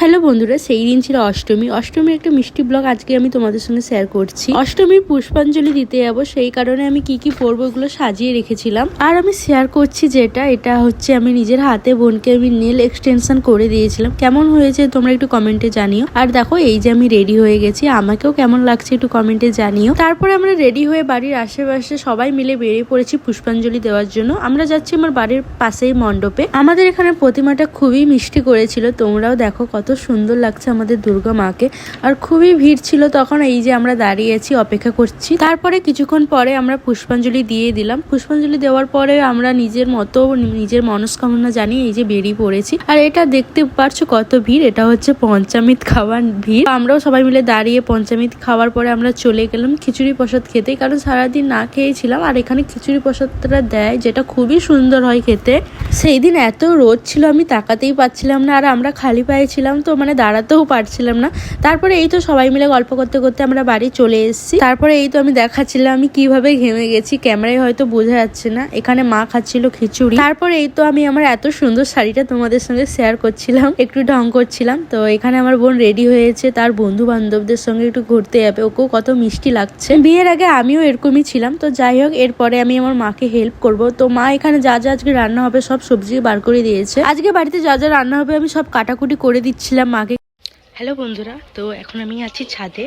Hello বন্ধুরা, সেই দিন ছিল অষ্টমী। অষ্টমীর একটা মিষ্টি ব্লগ আজকে আমি তোমাদের সঙ্গে শেয়ার করছি। অষ্টমীর পুষ্পাঞ্জলি দিতে যাব, সেই কারণে আমি কি কি পরবো এগুলো সাজিয়ে রেখেছিলাম। আর আমি শেয়ার করছি যেটা, এটা হচ্ছে আমি নিজের হাতে বোনকে আমি নেল এক্সটেনশন করে দিয়েছিলাম। কেমন হয়েছে তোমরা একটু কমেন্টে জানিও। আর দেখো, এই যে আমি রেডি হয়ে গেছি, আমাকেও কেমন লাগছে একটু কমেন্টে জানিও। তারপরে আমরা রেডি হয়ে বাড়ির আশেপাশে সবাই মিলে বেরিয়ে পড়েছি পুষ্পাঞ্জলি দেওয়ার জন্য। আমরা যাচ্ছি আমার বাড়ির পাশেই মণ্ডপে। আমাদের এখানে প্রতিমাটা খুবই মিষ্টি করেছিল, তোমরাও দেখো কত সুন্দর লাগছে আমাদের দুর্গা মাকে। আর খুবই ভিড় ছিল তখন এই যে আমরা দাঁড়িয়ে আছি, অপেক্ষা করছি। তারপরে কিছুক্ষণ পরে আমরা পুষ্পাঞ্জলি দিয়ে দিলাম। পুষ্পাঞ্জলি দেওয়ার পরে আমরা নিজের মতো, নিজের মনস্কামনা জানিয়ে এই যে বেরিয়ে পড়েছি। আর এটা দেখতে পারছ কত ভিড়? এটা হচ্ছে পঞ্চামিত খাওয়ার ভিড়। আমরাও সবাই মিলে দাঁড়িয়ে পঞ্চামিত খাওয়ার পরে আমরা চলে গেলাম খিচুড়ি প্রসাদ খেতে। কারণ সারাদিন না খেয়েছিলাম আর এখানে খিচুড়ি প্রসাদটা দেয়, যেটা খুবই সুন্দর হয় খেতে। সেই দিন এত রোদ ছিল, আমি তাকাতেই পাচ্ছিলাম না। আর আমরা খালি পায়ে ছিলাম তো মানে দাঁড়াতেও পারছিলাম না। তারপরে এই তো সবাই মিলে গল্প করতে করতে আমরা বাড়ি চলে এসেছি। তারপরে এই তো আমি দেখাচ্ছিলাম আমি কীভাবে ঘেমে গেছি, ক্যামেরায় হয়তো বোঝা যাচ্ছে না। এখানে মা খাচ্ছিল খিচুড়ি। তারপরে এই তো আমি আমার এত সুন্দর শাড়িটা তোমাদের সঙ্গে শেয়ার করছিলাম, একটু ঢং করছিলাম। তো এখানে আমার বোন রেডি হয়েছে, তার বন্ধু বান্ধবদের সঙ্গে একটু ঘুরতে যাবে। ওকেও কত মিষ্টি লাগছে। বিয়ের আগে আমিও এরকমই ছিলাম। তো যাই হোক, এরপরে আমি আমার মাকে হেল্প করব। তো মা এখানে যা যা আজকে রান্না হবে সব সবজি বার করে দিয়েছে। আজকে বাড়িতে যা যা রান্না হবে আমি সব কাটাকুটি করে দিচ্ছিলাম মাকে হ্যালো বন্ধুরা তো এখন আমি আছি ছাদে।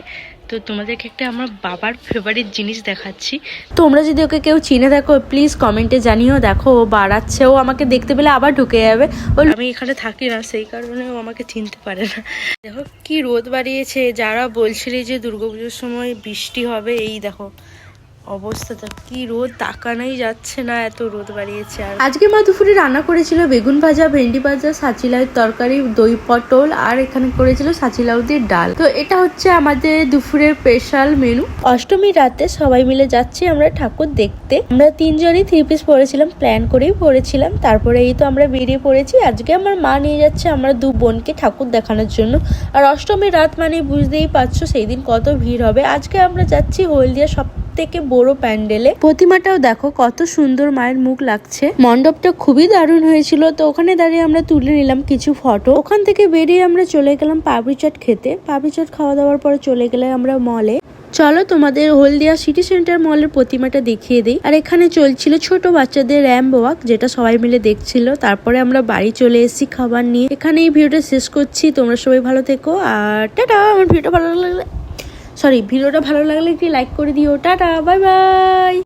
তো তোমাদেরকে একটা আমার বাবার ফেভারিট জিনিস দেখাচ্ছি। তোমরা যদি ওকে কেউ চিনে থাকো প্লিজ কমেন্টে জানিও। দেখো ও বাড়াচ্ছে ও আমাকে দেখতে পেলে আবার ঢুকে যাবে। ও আমি এখানে থাকি না সেই কারণে ও আমাকে চিনতে পারে না। দেখো কি রোদ বাড়িয়েছে। যারা বলছিলে যে দুর্গাপুজোর সময় বৃষ্টি হবে এই দেখো। অবস্থাটা কি রোদ তাকানোই যাচ্ছে না এত রোদ বাড়িয়েছে আর। আজকে মা দুপুরে রান্না করেছিল বেগুন ভাজা ভেন্ডি ভাজা সাচিলাউর তরকারি দই পটল আর এখানে করেছিল সাচিলাউদের ডাল। তো এটা হচ্ছে আমাদের দুপুরের স্পেশাল মেনু। অষ্টমী রাতে সবাই মিলে যাচ্ছি আমরা ঠাকুর দেখতে। আমরা তিনজনই থ্রি পিস পরেছিলাম প্ল্যান করেই পরেছিলাম। তারপরে এই তো আমরা বেরিয়ে পড়েছি। আজকে আমার মা নিয়ে যাচ্ছে আমরা দু বোনকে ঠাকুর দেখানোর জন্য। আর অষ্টমীর রাত মানে বুঝতেই পারছ সেই দিন কত ভিড় হবে। আজকে আমরা যাচ্ছি হলদিয়া সব থেকে বড় প্যান্ডেলে। প্রতিমাটাও দেখো, কত সুন্দর মায়ের মুখ লাগছে। মণ্ডপটা খুবই দারুণ হয়েছিল, তো ওখানে দাঁড়িয়ে আমরা তুলে নিলাম কিছু ফটো। ওখান থেকে বেরিয়ে আমরা চলে গেলাম পাবড়ি চাট খেতে। পাবড়ি চাট খাওয়া দাওয়ার পরে চলে গেলে আমরা মলে। চলো তোমাদের হলদিয়া সিটি সেন্টার মলের প্রতিমাটা দেখিয়ে দিই। আর এখানে চলছিল ছোট বাচ্চাদের র্যাম ওয়াক, যেটা সবাই মিলে দেখছিল। তারপরে আমরা বাড়ি চলে এসেছি খাবার নিয়ে। এখানে এই ভিডিওটা শেষ করছি, তোমরা সবাই ভালো থেকো, আর টাটা, আমার ভিডিওটা ভালো লাগলে সরি ভিডিওটা ভালো লাগলে একটি লাইক করে দিও। Tata bye bye